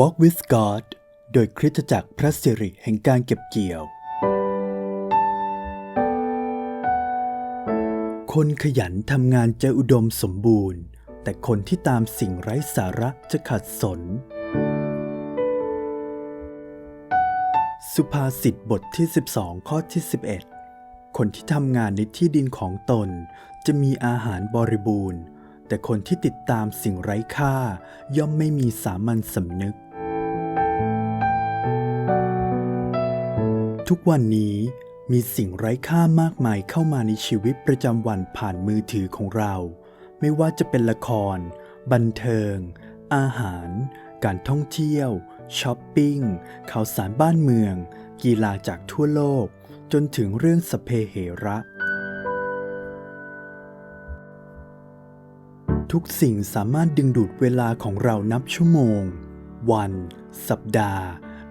Walk with God โดยคริสตจักรพระสิริแห่งการเก็บเกี่ยว คนขยันทำงานจะอุดมสมบูรณ์ แต่คนที่ตามสิ่งไร้สาระจะขัดสน สุภาษิตบทที่ 12 ข้อที่ 11 คนที่ทำงานในที่ดินของตนจะมีอาหารบริบูรณ์แต่คนที่ติดตามสิ่งไร้ค่า ย่อมไม่มีสามัญสำนึก ทุกวันนี้มีสิ่งไร้ค่ามากมายเข้ามาในชีวิตประจำวันผ่านมือถือของเรา ไม่ว่าจะเป็นละคร บันเทิง อาหาร การท่องเที่ยวช้อปปิ้งข่าวสารบ้านเมือง กีฬาจากทั่วโลก จนถึงเรื่องสเพเหระ ทุกสิ่งสามารถดึงดูดเวลาของเรานับชั่วโมง วัน สัปดาห์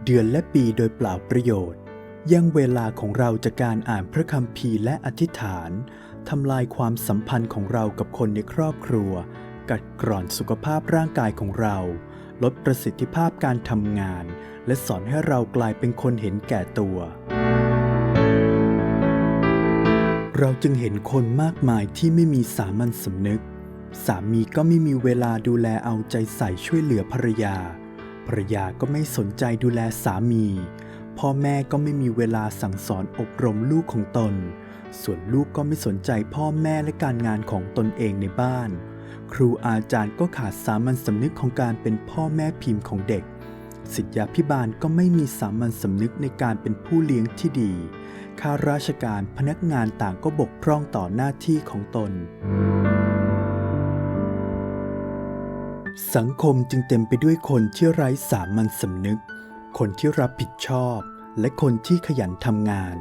เดือนและปีโดยเปล่าประโยชน์ ยังเวลาของเราจากการอ่านพระคัมภีร์และอธิษฐานทำลายความสัมพันธ์ของเรากับคนในครอบครัว กัดกร่อนสุขภาพร่างกายของเรา ลดประสิทธิภาพการทำงาน และสอนให้เรากลายเป็นคนเห็นแก่ตัว เราจึงเห็นคนมากมายที่ไม่มีสามัญสำนึก สามีก็ไม่มีเวลาดูแลเอาใจใส่ช่วยเหลือภรรยาภรรยาก็ไม่สนใจดูแลสามี พ่อแม่ก็ไม่มีเวลาสั่งสอนอบรมลูกของตน ส่วนลูกก็ไม่สนใจพ่อแม่และการงานของตนเองในบ้าน ครูอาจารย์ก็ขาดสามัญสำนึกของการเป็นพ่อแม่พิมพ์ของเด็ก สิทธยาพิบาลก็ไม่มีสามัญสำนึกในการเป็นผู้เลี้ยงที่ดี ข้าราชการพนักงานต่างก็บกพร่องต่อหน้าที่ของตนสังคมจึงเต็มไปด้วยคนที่ไร้สามัญสำนึก คนที่รับผิดชอบ และคนที่ขยันทำงาน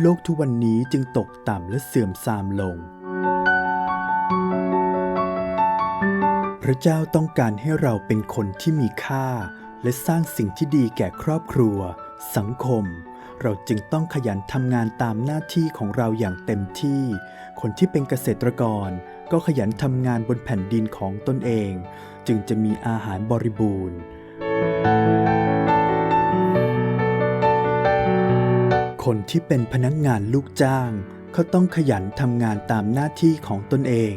โลกทุกวันนี้จึงตกต่ำและเสื่อมทรามลง พระเจ้าต้องการให้เราเป็นคนที่มีค่า และสร้างสิ่งที่ดีแก่ครอบครัว สังคม เราจึงต้องขยันทำงานตามหน้าที่ของเราอย่างเต็มที่ คนที่เป็นเกษตรกรก็ขยันทำงานบนแผ่นดินของตนเอง จึงจะมีอาหารบริบูรณ์ คนที่เป็นพนักงานลูกจ้าง เขาต้องขยันทำงานตามหน้าที่ของตนเอง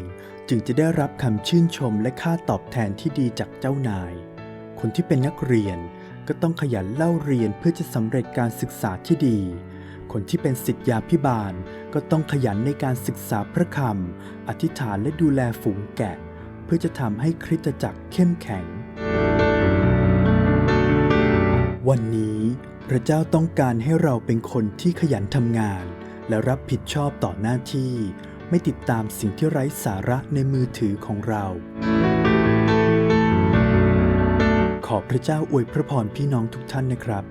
จึงจะได้รับคำชื่นชมและค่าตอบแทนที่ดีจากเจ้านาย คนที่เป็นนักเรียนก็ต้องขยันเล่าเรียนเพื่อจะสำเร็จการศึกษาที่ดี คนที่เป็นศิษยาพิบาลก็ต้องขยันในการศึกษาพระคำ อธิษฐานและดูแลฝูงแกะ เพื่อจะทำให้คริสตจักรเข้มแข็ง วันนี้ พระเจ้าต้องการให้เราเป็นคนที่ขยันทำงาน และรับผิดชอบต่อหน้าที่ ไม่ติดตามสิ่งที่ไร้สาระในมือถือของเรา ขอพระเจ้าอวยพระพรพี่น้องทุกท่านนะครับ